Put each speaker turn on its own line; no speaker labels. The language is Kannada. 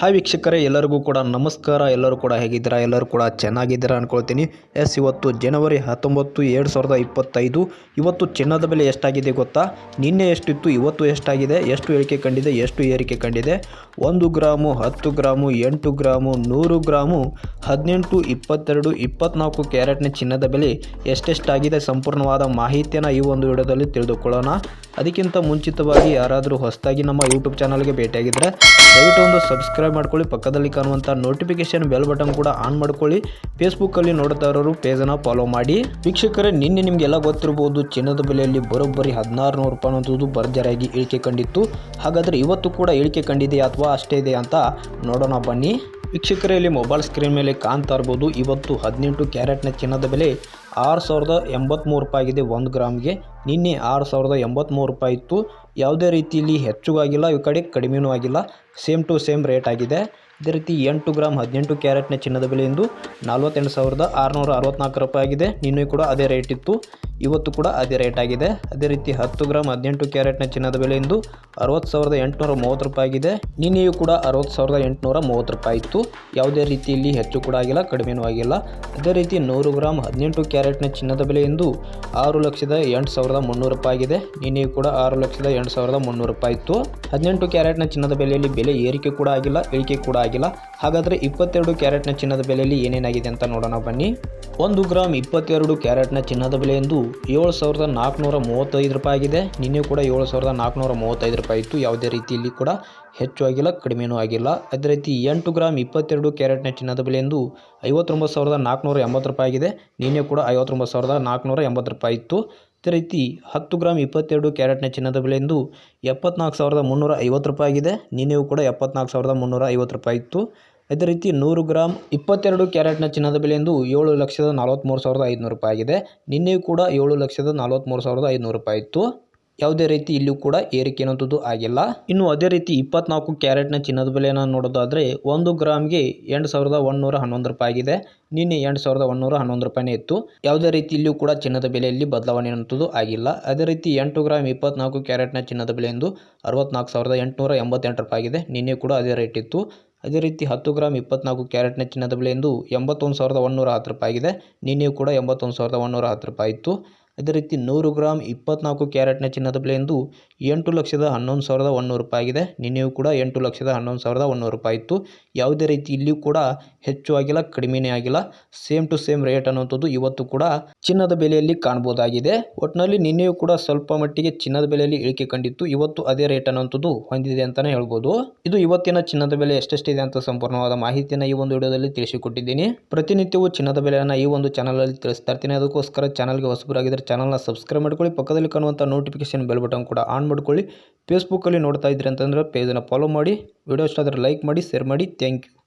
ಹಾಯ್ ವೀಕ್ಷಕರೇ, ಎಲ್ಲರಿಗೂ ಕೂಡ ನಮಸ್ಕಾರ. ಎಲ್ಲರೂ ಕೂಡ ಹೇಗಿದ್ದೀರಾ? ಎಲ್ಲರೂ ಕೂಡ ಚೆನ್ನಾಗಿದ್ದೀರಾ ಅಂದ್ಕೊಳ್ತೀನಿ ಎಸ್, ಇವತ್ತು ಜನವರಿ ಹತ್ತೊಂಬತ್ತು, ಎರಡು ಸಾವಿರದ ಇಪ್ಪತ್ತೈದು. ಇವತ್ತು ಚಿನ್ನದ ಬೆಲೆ ಎಷ್ಟಾಗಿದೆ ಗೊತ್ತಾ? ನಿನ್ನೆ ಎಷ್ಟಿತ್ತು, ಇವತ್ತು ಎಷ್ಟಾಗಿದೆ? ಎಷ್ಟು ಏರಿಕೆ ಕಂಡಿದೆ, ಎಷ್ಟು ಏರಿಕೆ ಕಂಡಿದೆ? ಒಂದು ಗ್ರಾಮು, ಹತ್ತು ಗ್ರಾಮು, ಎಂಟು ಗ್ರಾಮು, ನೂರು ಗ್ರಾಮು, ಹದಿನೆಂಟು, ಇಪ್ಪತ್ತೆರಡು ಇಪ್ಪತ್ತ್ನಾಲ್ಕು ಕ್ಯಾರೆಟ್ನ ಚಿನ್ನದ ಬೆಲೆ ಎಷ್ಟೆಷ್ಟಾಗಿದೆ ಸಂಪೂರ್ಣವಾದ ಮಾಹಿತಿಯನ್ನು ಈ ಒಂದು ವಿಡಿಯೋದಲ್ಲಿ ತಿಳಿದುಕೊಳ್ಳೋಣ. ಅದಕ್ಕಿಂತ ಮುಂಚಿತವಾಗಿ ಯಾರಾದರೂ ಹೊಸದಾಗಿ ನಮ್ಮ ಯೂಟ್ಯೂಬ್ ಚಾನಲ್ಗೆ ಭೇಟಿಯಾಗಿದ್ದರೆ ದಯವಿಟ್ಟು ಒಂದು ಸಬ್ಸ್ಕ್ರೈಬ್ ಮಾಡ್ಕೊಳ್ಳಿ, ಪಕ್ಕದಲ್ಲಿ ಕಾಣುವಂಥ ನೋಟಿಫಿಕೇಶನ್ ಬೆಲ್ ಬಟನ್ ಕೂಡ ಆನ್ ಮಾಡ್ಕೊಳ್ಳಿ. ಫೇಸ್ಬುಕ್ಕಲ್ಲಿ ನೋಡ್ತಾ ಇರೋರು ಪೇಜನ್ನು ಫಾಲೋ ಮಾಡಿ. ವೀಕ್ಷಕರೇ, ನಿನ್ನೆ ನಿಮಗೆಲ್ಲ ಗೊತ್ತಿರಬಹುದು ಚಿನ್ನದ ಬೆಲೆಯಲ್ಲಿ ಬರೋಬ್ಬರಿ ಹದಿನಾರು ನೂರು ರೂಪಾಯಿ ಅನ್ನೋದು ಭರ್ಜರಿಯಾಗಿ ಇಳಿಕೆ ಕಂಡಿತ್ತು. ಹಾಗಾದರೆ ಇವತ್ತು ಕೂಡ ಇಳಿಕೆ ಕಂಡಿದೆಯಾ ಅಥವಾ ಅಷ್ಟೇ ಇದೆ ಅಂತ ನೋಡೋಣ, ಬನ್ನಿ. ವೀಕ್ಷಕರೇ, ಇಲ್ಲಿ ಮೊಬೈಲ್ ಸ್ಕ್ರೀನ್ ಮೇಲೆ ಕಾಣ್ತಾ ಇರ್ಬೋದು. ಇವತ್ತು ಹದಿನೆಂಟು ಕ್ಯಾರೆಟ್ನ ಚಿನ್ನದ ಬೆಲೆ ಆರು ಸಾವಿರದ ಎಂಬತ್ತ್ಮೂರು ರೂಪಾಯಿ ಆಗಿದೆ ಒಂದು ಗ್ರಾಮ್ಗೆ. ನಿನ್ನೆ ಆರು ಸಾವಿರದ ಎಂಬತ್ತ್ಮೂರು ರೂಪಾಯಿ ಇತ್ತು. ಯಾವುದೇ ರೀತಿಯಲ್ಲಿ ಹೆಚ್ಚು ಆಗಿಲ್ಲ ಈ ಕಡೆ ಕಡಿಮೆನೂ ಆಗಿಲ್ಲ. ಸೇಮ್ ಟು ಸೇಮ್ ರೇಟ್ ಆಗಿದೆ. ಅದೇ ರೀತಿ ಎಂಟು ಗ್ರಾಮ್ ಹದಿನೆಂಟು ಕ್ಯಾರೆಟ್ನ ಚಿನ್ನದ ಬೆಲೆ ಎಂದು ನಲ್ವತ್ತೆಂಟು ಸಾವಿರದ ಆರುನೂರ ಅರವತ್ತ್ನಾಲ್ಕು ರೂಪಾಯಿ ಆಗಿದೆ. ನಿನ್ನೆ ಕೂಡ ಅದೇ ರೇಟ್ ಇತ್ತು. ಇವತ್ತು ಕೂಡ ಅದೇ ರೇಟ್ ಆಗಿದೆ. ಅದೇ ರೀತಿ ಹತ್ತು ಗ್ರಾಮ್ ಹದಿನೆಂಟು ಕ್ಯಾರೆಟ್ನ ಚಿನ್ನದ ಬೆಲೆ ಇಂದು ಅರವತ್ತು ಸಾವಿರದ ಎಂಟುನೂರ ಮೂವತ್ತು ರೂಪಾಯಿ ಆಗಿದೆ ನಿನ್ನೆಯೂ ಕೂಡ ಅರವತ್ತು ಸಾವಿರದ ಎಂಟುನೂರ ಮೂವತ್ತು ರೂಪಾಯಿ ಇತ್ತು. ಯಾವುದೇ ರೀತಿಯಲ್ಲಿ ಹೆಚ್ಚು ಕೂಡ ಆಗಿಲ್ಲ, ಕಡಿಮೆನೂ ಆಗಿಲ್ಲ. ಅದೇ ರೀತಿ ನೂರು ಗ್ರಾಮ್ ಹದಿನೆಂಟು ಕ್ಯಾರೆಟ್ನ ಚಿನ್ನದ ಬೆಲೆ ಇಂದು ಆರು ಲಕ್ಷದ ಎಂಟು ಸಾವಿರದ ಮುನ್ನೂರು ರೂಪಾಯಿ ಆಗಿದೆ ನಿನ್ನೆಯೂ ಕೂಡ ಆರು ಲಕ್ಷದ ಎಂಟು ಸಾವಿರದ ಮುನ್ನೂರು ರೂಪಾಯಿ ಇತ್ತು. ಹದಿನೆಂಟು ಕ್ಯಾರೆಟ್ನ ಚಿನ್ನದ ಬೆಲೆಯಲ್ಲಿ ಬೆಲೆ ಏರಿಕೆ ಕೂಡ ಆಗಿಲ್ಲ, ಇಳಿಕೆ ಕೂಡ ಆಗಿಲ್ಲ. ಹಾಗಾದರೆ ಇಪ್ಪತ್ತೆರಡು ಕ್ಯಾರೆಟ್ನ ಚಿನ್ನದ ಬೆಲೆಯಲ್ಲಿ ಏನೇನಾಗಿದೆ ಅಂತ ನೋಡೋಣ ಬನ್ನಿ. ಒಂದು ಗ್ರಾಮ್ ಇಪ್ಪತ್ತೆರಡು ಕ್ಯಾರೆಟ್ನ ಚಿನ್ನದ ಬೆಲೆ ಎಂದು ಏಳು ಸಾವಿರದ ನಾಲ್ಕುನೂರ ಮೂವತ್ತೈದು ರೂಪಾಯಿ ಆಗಿದೆ ನಿನ್ನೆ ಕೂಡ ಏಳು ಸಾವಿರದ ನಾಲ್ಕುನೂರ ಮೂವತ್ತೈದು ರೂಪಾಯಿ ಇತ್ತು. ಯಾವುದೇ ರೀತಿಯಲ್ಲಿ ಕೂಡ ಹೆಚ್ಚು ಆಗಿಲ್ಲ ಕಡಿಮೆಯೂ ಆಗಿಲ್ಲ. ಅದೇ ರೀತಿ ಎಂಟು ಗ್ರಾಮ್ ಇಪ್ಪತ್ತೆರಡು ಕ್ಯಾರೆಟ್ನ ಚಿನ್ನದ ಬೆಲೆ ಎಂದು ಐವತ್ತೊಂಬತ್ತು ಸಾವಿರದ ನಾಲ್ಕುನೂರ ಎಂಬತ್ತು ರೂಪಾಯಿ ಆಗಿದೆ ನಿನ್ನೆ ಕೂಡ ಐವತ್ತೊಂಬತ್ತು ಸಾವಿರದ ನಾಲ್ಕುನೂರ ಎಂಬತ್ತು ರೂಪಾಯಿ ಇತ್ತು. ಅದೇ ರೀತಿ ಹತ್ತು ಗ್ರಾಮ್ ಇಪ್ಪತ್ತೆರಡು ಕ್ಯಾರೆಟ್ನ ಚಿನ್ನದ ಬೆಲೆ ಎಂದು ಎಪ್ಪತ್ನಾಲ್ಕು ಸಾವಿರದ ಮುನ್ನೂರ ಐವತ್ತು ರೂಪಾಯಿ ಆಗಿದೆ ನಿನ್ನೆಯೂ ಕೂಡ ಎಪ್ಪತ್ನಾಲ್ಕು ಸಾವಿರದ ಮುನ್ನೂರ ಐವತ್ತು ರೂಪಾಯಿ ಇತ್ತು. ಅದೇ ರೀತಿ ನೂರು ಗ್ರಾಮ್ ಇಪ್ಪತ್ತೆರಡು ಕ್ಯಾರೆಟ್ನ ಚಿನ್ನದ ಬೆಲೆ ಎಂದು ಏಳು ಲಕ್ಷದ ನಲವತ್ತ್ಮೂರು ಸಾವಿರದ ಐದುನೂರು ರೂಪಾಯಿ ಆಗಿದೆ. ನಿನ್ನೆಯೂ ಕೂಡ ಏಳು ಲಕ್ಷದ ನಲವತ್ತ್ಮೂರು ಸಾವಿರದ ಐದುನೂರು ರೂಪಾಯಿ ಇತ್ತು. ಯಾವುದೇ ರೀತಿ ಇಲ್ಲೂ ಕೂಡ ಏರಿಕೆ ಅನ್ನೋಂಥದ್ದು ಆಗಿಲ್ಲ. ಇನ್ನು ಅದೇ ರೀತಿ ಇಪ್ಪತ್ನಾಲ್ಕು ಕ್ಯಾರೆಟ್ನ ಚಿನ್ನದ ಬೆಲೆಯನ್ನು ನೋಡೋದಾದರೆ ಒಂದು ಗ್ರಾಮ್ಗೆ ಎಂಟು ಸಾವಿರದ ಒಂದುನೂರ ಹನ್ನೊಂದು ರೂಪಾಯಿ ಆಗಿದೆ. ನಿನ್ನೆ ಎಂಟು ಸಾವಿರದ ಒಂದುನೂರ ಹನ್ನೊಂದು ರೂಪಾಯಿನೇ ಇತ್ತು. ಯಾವುದೇ ರೀತಿ ಇಲ್ಲೂ ಕೂಡ ಚಿನ್ನದ ಬೆಲೆಯಲ್ಲಿ ಬದಲಾವಣೆ ಅನ್ನೋದು ಆಗಿಲ್ಲ. ಅದೇ ರೀತಿ ಎಂಟು ಗ್ರಾಮ್ ಇಪ್ಪತ್ನಾಲ್ಕು ಕ್ಯಾರೆಟ್ನ ಚಿನ್ನದ ಬೆಲೆ ಎಂದು ಅರವತ್ನಾಲ್ಕು ಸಾವಿರದ ಎಂಟುನೂರ ಎಂಬತ್ತೆಂಟು ರೂಪಾಯಿ ಆಗಿದೆ. ನಿನ್ನೆ ಕೂಡ ಅದೇ ರೇಟ್ ಇತ್ತು. ಅದೇ ರೀತಿ ಹತ್ತು ಗ್ರಾಮ್ ಇಪ್ಪತ್ನಾಲ್ಕು ಕ್ಯಾರೆಟ್ನ ಚಿನ್ನದ ಬೆಲೆ ಎಂದು ಎಂಬತ್ತೊಂದು ಸಾವಿರದ ಒಂದುನೂರ ಹತ್ತು ರೂಪಾಯಿ ಆಗಿದೆ. ನಿನ್ನೆಯೂ ಕೂಡ ಎಂಬತ್ತೊಂದು ಸಾವಿರದ ಒಂದುನೂರ ಹತ್ತು ರೂಪಾಯಿ ಇತ್ತು. ಅದೇ ರೀತಿ ನೂರು ಗ್ರಾಮ್ ಇಪ್ಪತ್ನಾಲ್ಕು ಕ್ಯಾರೆಟ್ನ ಚಿನ್ನದ ಬೆಲೆ ಎಂದು ಎಂಟು ಲಕ್ಷದ ಹನ್ನೊಂದು ಸಾವಿರದ ಒಂದುನೂರು ರೂಪಾಯಿ ಆಗಿದೆ. ನಿನ್ನೆಯೂ ಕೂಡ ಎಂಟು ಲಕ್ಷದ ಹನ್ನೊಂದು ಸಾವಿರದ ಒಂದುನೂರು ರೂಪಾಯಿ ಇತ್ತು. ಯಾವುದೇ ರೀತಿ ಇಲ್ಲಿಯೂ ಕೂಡ ಹೆಚ್ಚು ಆಗಿಲ್ಲ, ಕಡಿಮೆನೇ ಆಗಿಲ್ಲ. ಸೇಮ್ ಟು ಸೇಮ್ ರೇಟ್ ಅನ್ನುವಂಥದ್ದು ಇವತ್ತು ಕೂಡ ಚಿನ್ನದ ಬೆಲೆಯಲ್ಲಿ ಕಾಣ್ಬೋದಾಗಿದೆ ಒಟ್ಟಿನಲ್ಲಿ ನಿನ್ನೆಯೂ ಕೂಡ ಸ್ವಲ್ಪ ಮಟ್ಟಿಗೆ ಚಿನ್ನದ ಬೆಲೆಯಲ್ಲಿ ಇಳಿಕೆ ಕಂಡಿತ್ತು. ಇವತ್ತು ಅದೇ ರೇಟ್ ಅನ್ನುವಂಥದ್ದು ಹೊಂದಿದೆ ಅಂತಲೇ ಹೇಳ್ಬೋದು. ಇದು ಇವತ್ತಿನ ಚಿನ್ನದ ಬೆಲೆ ಎಷ್ಟೆಷ್ಟಿದೆ ಅಂತ ಸಂಪೂರ್ಣವಾದ ಮಾಹಿತಿಯನ್ನು ಈ ಒಂದು ವಿಡಿಯೋದಲ್ಲಿ ತಿಳಿಸಿಕೊಟ್ಟಿದ್ದೀನಿ. ಪ್ರತಿನಿತ್ಯವೂ ಚಿನ್ನದ ಬೆಲೆಯನ್ನು ಈ ಒಂದು ಚಾನಲಲ್ಲಿ ತಿಳಿಸ್ತಾ ಇರ್ತೀನಿ. ಅದಕ್ಕೋಸ್ಕರ ಚಾನಲ್ಗೆ ಹೊಸಬರಾಗಿದ್ದರೆ ಚಾನಲ್ನ ಸಬ್ಸ್ಕ್ರೈಬ್ ಮಾಡ್ಕೊಳ್ಳಿ, ಪಕ್ಕದಲ್ಲಿ ಕಾಣುವಂಥ ನೋಟಿಫಿಕೇಶನ್ ಬೆಲ್ ಬಟನ್ ಕೂಡ ಆನ್ ಮಾಡ್ಕೊಳ್ಳಿ. ಫೇಸ್ಬುಕ್ಕಲ್ಲಿ ನೋಡ್ತಾ ಇದ್ದೀರಿ ಅಂತಂದರೆ ಪೇಜನ್ನು ಫಾಲೋ ಮಾಡಿ ವಿಡಿಯೋ ಇಷ್ಟ ಆದರೆ ಲೈಕ್ ಮಾಡಿ ಶೇರ್ ಮಾಡಿ. Thank you